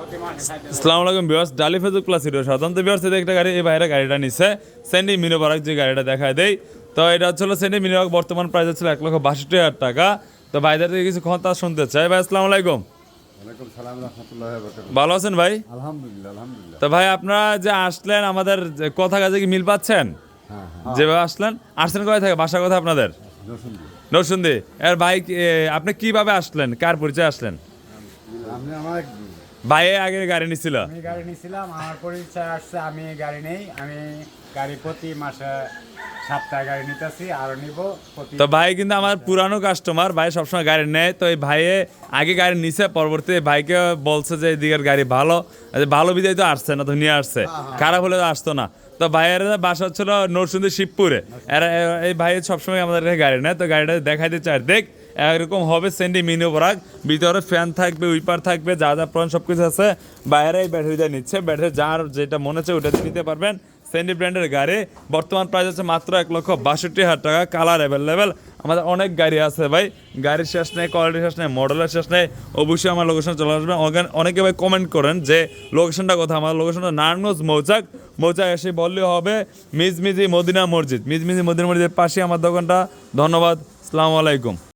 আসসালামু আলাইকুম বিয়ার্স ডালি ফেজুক প্লাস হিরো সাধারণত বিয়ার্স এদের একটা গাড়ি এই বাইরে গাড়িটা নিচ্ছে সেন্ডি মিনো বারাক যে গাড়িটা দেখায় দেই। তো এটা হচ্ছে হলো সেন্ডি মিনো বর্তমান প্রাইস হচ্ছে এক লক্ষ বাষট্টি হাজার টাকা। তো ভাইদের থেকে কিছু ক্ষমতা শুনতে চাই ভাই আসসালামু আলাইকুম। ভালো আছেন ভাই? আলহামদুলিল্লাহ আলহামদুলিল্লাহ। তো ভাই আপনারা যে আসলেন আমাদের যে কথা কাজে কি মিল পাচ্ছেন? হ্যাঁ হ্যাঁ। যেভাবে আসলেন আসছেন কোথায় থাকে? বাসা কথা আপনাদের? নরসুন্দি এর ভাই আপনি কীভাবে আসলেন? কার পরিচয় আসলেন? আপনি আমার ভাই আগে গাড়ি নিছিল। আমি গাড়ি নিয়েছিলাম আমার পরিচয় আসছে আমি গাড়ি নেই। আমি গাড়ি প্রতি মাসে সাতটা গাড়ি নিতেছি আরও নিব তো ভাই কিন্তু আমার পুরানো কাস্টমার ভাই সবসময় গাড়ি নেয়। তো এই ভাইয়ে আগে গাড়ি নিছে পরবর্তী ভাইকে বলছে যে এদিকের গাড়ি ভালো। আচ্ছা, ভালো বিদায় তো আসছে না তো নিয়ে আসছে। খারাপ হলে তো আসতো না। তো ভাইয়ের বাসা হচ্ছিল নরসিংদী শিবপুরে। এই ভাই সবসময় আমাদের গাড়ি নেয়। তো গাড়িটা দেখাইতে চায় দেখ এরকম হবে সেন্ডি মিনি পরাগ ভিতরে ফ্যান থাকবে, উইপার থাকবে, যা যা প্রয়োজন সব কিছু আছে, বাইরেই ব্যাটারিটা নিচ্ছে। ব্যাটারি যার যেটা মনে হচ্ছে ওটা নিতে পারবেন। সেন্ডি ব্র্যান্ডের গাড়ি। বর্তমান প্রাইস আছে মাত্র এক লক্ষ বাষট্টি হাজার টাকা। কালার অ্যাভেলেবেল আমাদের অনেক গাড়ি আছে ভাই। গাড়ির শেষ নেই কোয়ালিটির শেষ নেই মডেলের শেষ নেই। অবশ্যই আমার লোকেশন চলে আসবে অনেকে ভাই কমেন্ট করেন যে লোকেশনটা কথা আমার লোকেশনটা নারায়ণগঞ্জ, মৌচাক। মৌচাক এসে বললে হবে, মিজমিজি মদিনা মসজিদ। মিজমিজি মদিনা মসজিদের পাশে আমার দোকানটা। ধন্যবাদ। আসসালামু আলাইকুম।